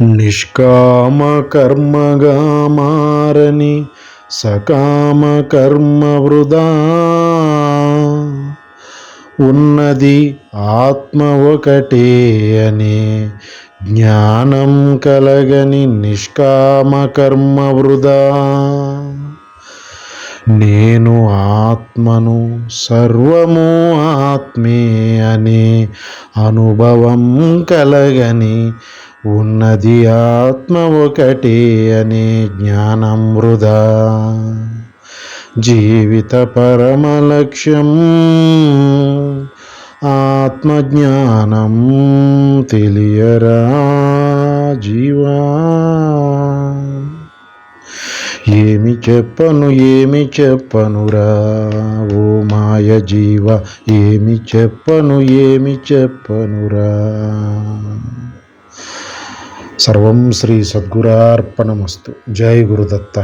నిష్కామ కర్మగా మారని సకామ కర్మ వృధా ఉన్నది ఆత్మ ఒకటే అని జ్ఞానం కలగని నిష్కామ కర్మ వృధా నేను ఆత్మను సర్వము ఆత్మే అనే అనుభవం కలగని ఉన్నది ఆత్మ ఒకటే అనే జ్ఞానం వృధా. జీవిత పరమ లక్ష్యం ఆత్మజ్ఞానం తెలియరా జీవా. ఏమి చెప్పను ఏమి చెప్పనురా ఓ మాయ జీవ. ఏమి చెప్పను ఏమి చెప్పనురా ಸರ್ವಂ ಶ್ರೀ ಸದ್ಗುರಾರ್ಪಣಮಸ್ತು. ಜೈ ಗುರುದತ್ತ.